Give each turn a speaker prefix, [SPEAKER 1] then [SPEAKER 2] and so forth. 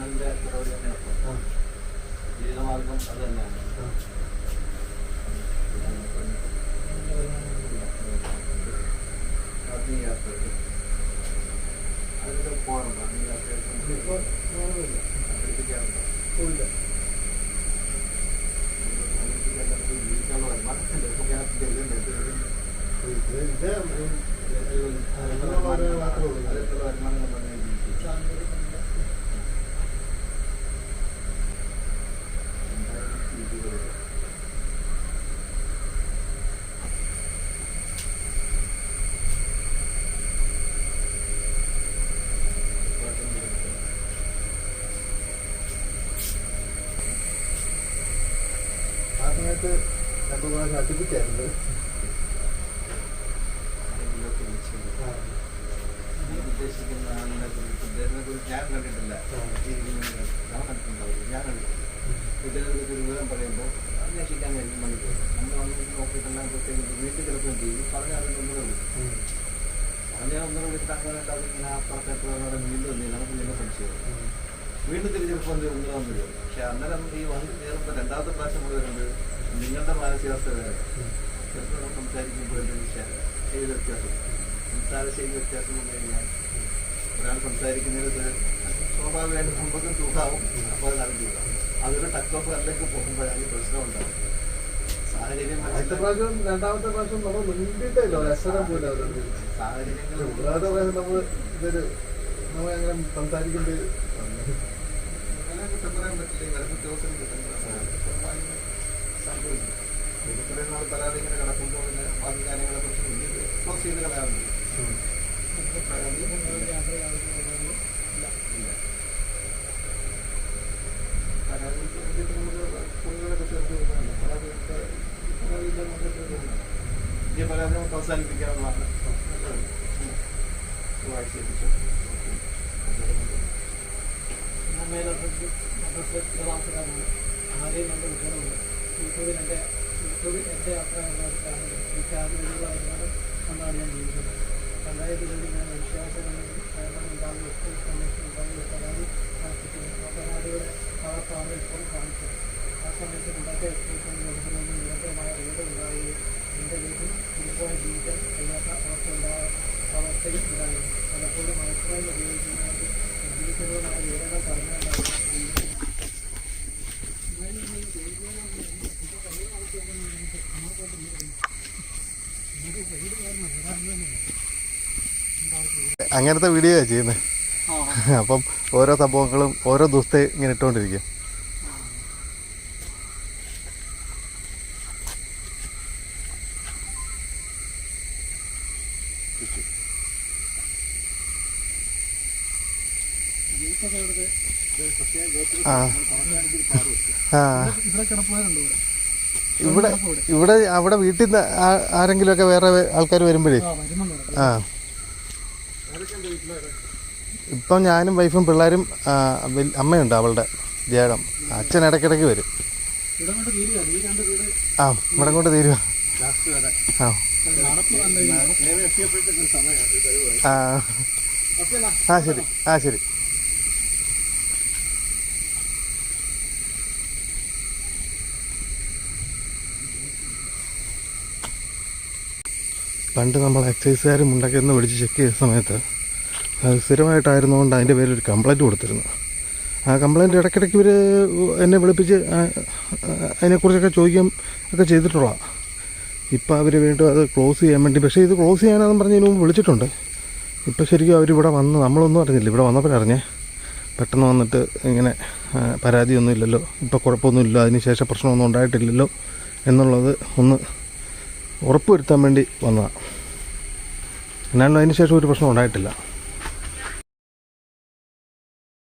[SPEAKER 1] ചാനലിന്റെ പരിപാടി തന്നെയാണ് ജീവിതമാർഗം അത് തന്നെയാണ് ആത്മീയ യാത്രകൾ അതിലൊക്കെ പോകാറുണ്ടോ ആത്മീയ യാത്രയൊക്കെ
[SPEAKER 2] ഇപ്പോൾ ഞാനൊന്നുമില്ല
[SPEAKER 1] പഠിപ്പിക്കാറുണ്ടോ
[SPEAKER 2] പോയില്ല
[SPEAKER 1] ജീവിക്കാനുള്ള വരുമാനത്തിന്റെ ഇതൊക്കെ ഇതുണ്ട്
[SPEAKER 2] സമയത്ത് രണ്ടു പ്രാവശ്യം അടുപ്പിച്ചായിരുന്നു.
[SPEAKER 1] ഉദ്ദേശിക്കുന്ന ആളിനെ കുറിച്ച് ഇദ്ദേഹത്തിനെ കുറിച്ച് ഞാൻ കണ്ടിട്ടില്ല. ഞാൻ കണ്ടിട്ടുണ്ടാവില്ല. ഞാൻ കണ്ടിട്ടില്ല. ഇദ്ദേഹത്തെ ഒരു വിവരം പറയുമ്പോൾ അന്വേഷിക്കാൻ വേണ്ടി മണിക്കൂർ നമ്മൾ വന്ന് നോക്കിയിട്ടെല്ലാം പ്രത്യേകിച്ച് വീട്ടിൽ എന്ത് ചെയ്യും. പറഞ്ഞാൽ അതിന് ഒന്നുകൂടെ വിളിക്കും പറഞ്ഞാൽ ഒന്നുകൂടെ വിളിച്ചിട്ട് അങ്ങനെ അതിങ്ങനെ വന്നവിടെ വീണ്ടും ചെയ്യും നമുക്ക് വീണ്ടും സംശയം. വീണ്ടും തിരിച്ച് ചിലപ്പോൾ എന്ത് വന്നു പക്ഷെ അന്നേരം ഈ വണ്ടി കയറുമ്പോൾ രണ്ടാമത്തെ പ്രാവശ്യം കൂടെ വരുമ്പോൾ നിങ്ങളുടെ മാനസികാവസ്ഥ ചിലപ്പോൾ സംസാരിക്കുമ്പോൾ ശ- ശൈലി വ്യത്യാസം സംസാര ശൈലി വ്യത്യാസം വന്നു കഴിഞ്ഞാൽ ഒരാൾ സംസാരിക്കുന്നത് സ്വാഭാവികമായിട്ട് നമുക്കും ചൂടാവും അപ്പോൾ അത് നടന്നു ചൂടാവും അതൊരു ടക്ക് ഓഫ് പോകുമ്പോഴാണ് പ്രശ്നം ഉണ്ടാവും സാഹചര്യം
[SPEAKER 2] പ്രാവശ്യം രണ്ടാമത്തെ പ്രാവശ്യം നമ്മൾ മുൻപിട്ടല്ലോ രസം പോലെ
[SPEAKER 1] സാഹചര്യങ്ങൾ
[SPEAKER 2] പ്രാവശ്യം നമ്മൾ ഇതൊരു നമ്മൾ അങ്ങനെ സംസാരിക്കേണ്ടി
[SPEAKER 1] ചെയ്ത് കളയാറുണ്ട് പരാതി പുള്ളികളൊക്കെ ചേർത്ത് വെക്കാനുണ്ട് പരാതി പരാതിയില്ല നമുക്ക് തീർന്നില്ല. ഈ പരാതി നമുക്ക് അവസാനിപ്പിക്കാവുന്നതാണ് എത്തിച്ചു
[SPEAKER 3] ആദ്യം രണ്ട് കുട്ടികളുണ്ട് യൂട്യൂബിൽ എന്റെ യൂട്യൂബിൽ എന്റെ യാത്ര കൊണ്ടാണ് ഞാൻ ഞാൻ വിശ്വാസം കാരണം ഉണ്ടാകുന്ന സ്കൂൾ കമ്മീഷൻ ഉണ്ടാകുന്ന പരാതി കാണിച്ചിട്ടുണ്ട് ആ പരാതിയുടെ ഫാമിൽ ഇപ്പോൾ കാണിച്ചത്. ആ സമയത്ത് മുമ്പത്തെ എക്സ്പ്രഷൻ കൊടുക്കുന്നതിന് നിരന്തരമായ റോഡ് ഉണ്ടാവുകയും എന്റെ വീട്ടിൽ കുടുംബമായി ജീവിക്കാൻ കഴിയാത്ത അവസ്ഥ ഉണ്ടായ അവസ്ഥയും ഉണ്ടായിരുന്നു പലപ്പോഴും മയക്കുമരുന്ന് ഉപയോഗിക്കുന്നവർക്ക് ജീവിക്കുന്നതിനായ വിവരങ്ങൾ പറഞ്ഞുകൊണ്ടാണ്
[SPEAKER 2] അങ്ങനത്തെ വീഡിയോ ചെയ്യുന്നത് അപ്പം ഓരോ സംഭവങ്ങളും ഓരോ ദിവസത്തെ ഇങ്ങനെ ഇട്ടുകൊണ്ടിരിക്കും
[SPEAKER 3] ഇവിടെ ഇവിടെ
[SPEAKER 2] അവിടെ വീട്ടിൽ നിന്ന് ആരെങ്കിലുമൊക്കെ വേറെ ആൾക്കാർ വരുമ്പോഴേ?
[SPEAKER 3] ആ.
[SPEAKER 2] ഇപ്പം ഞാനും വൈഫും പിള്ളേരും അമ്മയുണ്ട് അവളുടെ ജേടം. അച്ഛൻ ഇടയ്ക്കിടയ്ക്ക് വരും. ആ ഇവിടെ കൊണ്ട് തീരുക ആ. ആ ശരി. ആ ശരി. പണ്ട് നമ്മൾ എക്സൈസുകാരും ഉണ്ടാക്കിയെന്ന് വിളിച്ച് ചെക്ക് ചെയ്ത സമയത്ത് അത് സ്ഥിരമായിട്ടായിരുന്നുകൊണ്ട് അതിന്റെ പേരിൽ ഒരു കംപ്ലൈന്റ് കൊടുത്തിരുന്നു. ആ കംപ്ലൈന്റ് ഇടയ്ക്കിടയ്ക്ക് ഇവർ എന്നെ വിളിപ്പിച്ച് അതിനെക്കുറിച്ചൊക്കെ ചോദിക്കുകയും ഒക്കെ ചെയ്തിട്ടുള്ളതാണ് ഇപ്പം അവർ വീണ്ടും അത് ക്ലോസ് ചെയ്യാൻ വേണ്ടി പക്ഷേ ഇത് ക്ലോസ് ചെയ്യാനാണെന്ന് പറഞ്ഞ് ഇതിന് മുമ്പ് വിളിച്ചിട്ടുണ്ട്. ഇപ്പോൾ ശരിക്കും അവരിവിടെ വന്ന് നമ്മളൊന്നും അറിഞ്ഞില്ല. ഇവിടെ വന്നപ്പോഴറിഞ്ഞേ പെട്ടെന്ന് വന്നിട്ട് ഇങ്ങനെ പരാതിയൊന്നും ഇല്ലല്ലോ. ഇപ്പോൾ കുഴപ്പമൊന്നുമില്ല അതിന് ശേഷം പ്രശ്നമൊന്നും ഉണ്ടായിട്ടില്ലല്ലോ എന്നുള്ളത് ഒന്ന് ഉറപ്പ് വരുത്താൻ വേണ്ടി വന്നതാണ് എന്നാലും അതിന് ശേഷം ഒരു പ്രശ്നം ഉണ്ടായിട്ടില്ല.